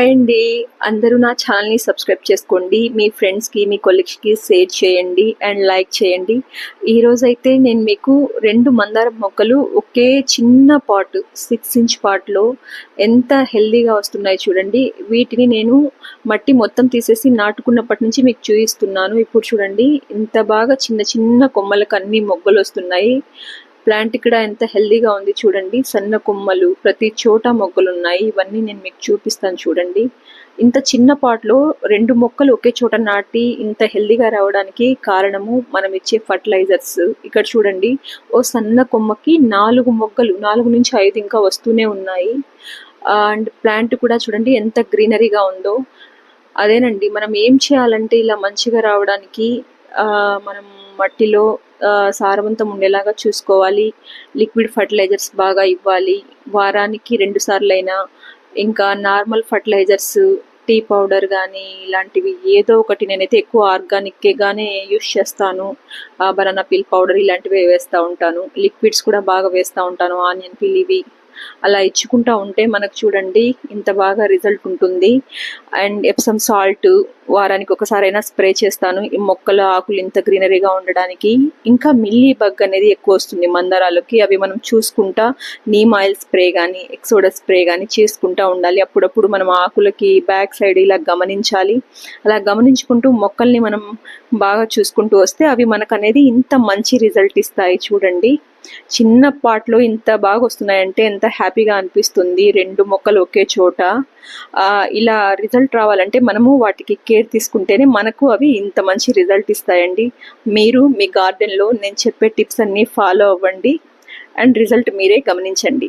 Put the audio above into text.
అండి. అందరూ నా ఛానల్ని సబ్స్క్రైబ్ చేసుకోండి. మీ ఫ్రెండ్స్కి మీ కొలీగ్స్కి షేర్ చేయండి అండ్ లైక్ చేయండి. ఈరోజు అయితే నేను మీకు రెండు మందారం మొక్కలు ఒకే చిన్న పాట్ సిక్స్ ఇంచ్ పాట్లో ఎంత హెల్దీగా వస్తున్నాయి చూడండి. వీటిని నేను మట్టి మొత్తం తీసేసి నాటుకున్నప్పటి నుంచి మీకు చూపిస్తున్నాను. ఇప్పుడు చూడండి ఇంత బాగా చిన్న చిన్న కొమ్మలకు అన్ని మొగ్గలు వస్తున్నాయి. ప్లాంట్ ఇక్కడ ఎంత హెల్దీగా ఉంది చూడండి. సన్న కొమ్మలు ప్రతి చోట మొగ్గలు ఉన్నాయి ఇవన్నీ నేను మీకు చూపిస్తాను చూడండి. ఇంత చిన్న పాట్లో రెండు మొక్కలు ఒకే చోట నాటి ఇంత హెల్దీగా రావడానికి కారణము మనం ఇచ్చే ఫర్టిలైజర్స్ ఇక్కడ చూడండి. ఓ సన్న కొమ్మకి నాలుగు మొగ్గలు నాలుగు నుంచి ఐదు ఇంకా వస్తూనే ఉన్నాయి. అండ్ ప్లాంట్ కూడా చూడండి ఎంత గ్రీనరీగా ఉందో. అదేనండి మనం ఏం చేయాలంటే ఇలా మంచిగా రావడానికి ఆ, మనం మట్టిలో సారవంతం ఉండేలాగా చూసుకోవాలి. లిక్విడ్ ఫర్టిలైజర్స్ బాగా ఇవ్వాలి. వారానికి రెండు సార్లైనా ఇంకా నార్మల్ ఫర్టిలైజర్స్ టీ పౌడర్ కానీ ఇలాంటివి ఏదో ఒకటి నేనైతే ఎక్కువ ఆర్గానిక్గానే యూస్ చేస్తాను. బనానా పీల్ పౌడర్ ఇలాంటివి వేస్తూ ఉంటాను. లిక్విడ్స్ కూడా బాగా వేస్తూ ఉంటాను. ఆనియన్ పీల్ ఇవి. అలా ఇచ్చుకుంటా ఉంటే మనకు చూడండి ఇంత బాగా రిజల్ట్ ఉంటుంది. అండ్ ఎప్సమ్ సాల్ట్ వారానికి ఒకసారైనా స్ప్రే చేస్తాను. ఈ మొక్కల ఆకులు ఇంత గ్రీనరీగా ఉండడానికి ఇంకా మిల్లీ బగ్ అనేది ఎక్కువ వస్తుంది మందారాలకి. అవి మనం చూసుకుంటా నీమ్ ఆయిల్ స్ప్రే కానీ ఎక్సోడా స్ప్రే కానీ చేసుకుంటా ఉండాలి. అప్పుడప్పుడు మనం ఆకులకి బ్యాక్ సైడ్ ఇలా గమనించాలి. అలా గమనించుకుంటూ మొక్కల్ని మనం బాగా చూసుకుంటూ వస్తే అవి మనకు అనేది ఇంత మంచి రిజల్ట్ ఇస్తాయి చూడండి. చిన్న పాటలో ఇంత బాగా వస్తున్నాయంటే ఎంత హ్యాపీగా అనిపిస్తుంది. రెండు మొక్కలు ఒకే చోట. ఇలా రిజల్ట్ రావాలంటే మనము వాటికి కేర్ తీసుకుంటేనే మనకు అవి ఇంత మంచి రిజల్ట్ ఇస్తాయండి. మీరు మీ గార్డెన్లో నేను చెప్పే టిప్స్ అన్నీ ఫాలో అవ్వండి. అండ్ రిజల్ట్ మీరే గమనించండి.